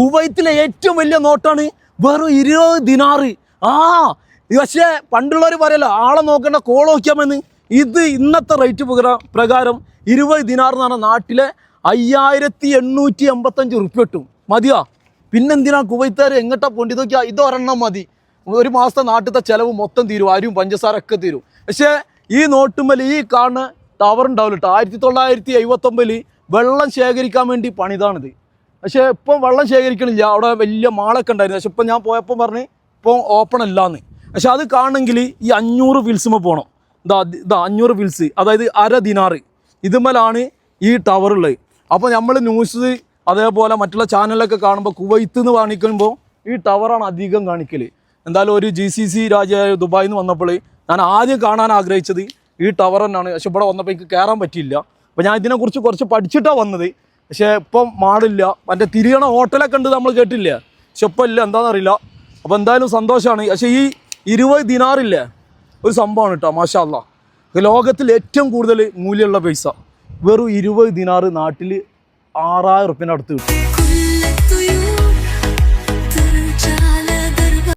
കുവൈത്തിലെ ഏറ്റവും വലിയ നോട്ടാണ് വെറും ഇരുപത് ദിനാറ്. ആ പക്ഷേ പണ്ടുള്ളവർ പറയല്ലോ ആളെ നോക്കേണ്ട കോൾ നോക്കിയാമെന്ന്. ഇത് ഇന്നത്തെ റേറ്റ് പ്രകാരം ഇരുപത് ദിനാർ എന്ന് പറഞ്ഞാൽ നാട്ടിലെ അയ്യായിരത്തി എണ്ണൂറ്റി എൺപത്തഞ്ച് റുപ്യ കിട്ടും. മതിയോ? പിന്നെന്തിനാ കുവൈത്തുകാർ എങ്ങോട്ടാ പോണ്ടി? നോക്കിയാൽ ഇത് ഒരെണ്ണം മതി. ഒരു മാസത്തെ നാട്ടിലത്തെ ചിലവ് മൊത്തം തീരും അരിയും പഞ്ചസാര ഒക്കെ തീരും. പക്ഷേ ഈ നോട്ടുമ്മൽ ഈ കാണുന്ന ടവർ ഉണ്ടാവില്ല കേട്ടോ ആയിരത്തി തൊള്ളായിരത്തി എഴുപത്തൊമ്പതിൽ വെള്ളം ശേഖരിക്കാൻ വേണ്ടി പണിതാണിത്. പക്ഷേ ഇപ്പം വെള്ളം ശേഖരിക്കണില്ല. അവിടെ വലിയ മാളൊക്കെ ഉണ്ടായിരുന്നു. പക്ഷെ ഇപ്പം ഞാൻ പോയപ്പോൾ പറഞ്ഞ് ഇപ്പോൾ ഓപ്പൺ അല്ലാന്ന്. പക്ഷെ അത് കാണണമെങ്കിൽ ഈ അഞ്ഞൂറ് വിൽസുമ പോകണം ഇതാ ഇതാ അഞ്ഞൂറ് വിൽസ് അതായത് അര ദിനാറ്. ഇതുമലാണ് ഈ ടവർ ഉള്ളത്. അപ്പോൾ നമ്മൾ ന്യൂസ് അതേപോലെ മറ്റുള്ള ചാനലൊക്കെ കാണുമ്പോൾ കുവൈത്ത് എന്ന് കാണിക്കുമ്പോൾ ഈ ടവറാണ് അധികം കാണിക്കൽ എന്തായാലും ഒരു ജി സി സി രാജ്യമായ ദുബായിൽ നിന്ന് വന്നപ്പോൾ ഞാൻ ആദ്യം കാണാൻ ആഗ്രഹിച്ചത് ഈ ടവർ തന്നെയാണ്. പക്ഷെ ഇവിടെ വന്നപ്പോൾ എനിക്ക് കയറാൻ പറ്റിയില്ല. അപ്പോൾ ഞാൻ ഇതിനെക്കുറിച്ച് കുറച്ച് പഠിച്ചിട്ടാണ് വന്നത്. പക്ഷേ ഇപ്പം മാടില്ല. മറ്റേ തിരിയണ ഹോട്ടലൊക്കെ ഉണ്ട് നമ്മൾ കേട്ടില്ല? പക്ഷെ ഇപ്പം ഇല്ല. എന്താണെന്നറിയില്ല അപ്പോൾ എന്തായാലും സന്തോഷമാണ് പക്ഷേ ഈ ഇരുപത് ദിനാറില്ലേ? ഒരു സംഭവമാണ് കേട്ടോ മാഷാല്ല ലോകത്തിൽ ഏറ്റവും കൂടുതൽ മൂല്യമുള്ള പൈസ വെറും ഇരുപത് ദിനാറ് നാട്ടിൽ ആറായിരം റുപ്യന്റെ അടുത്ത് കിട്ടും.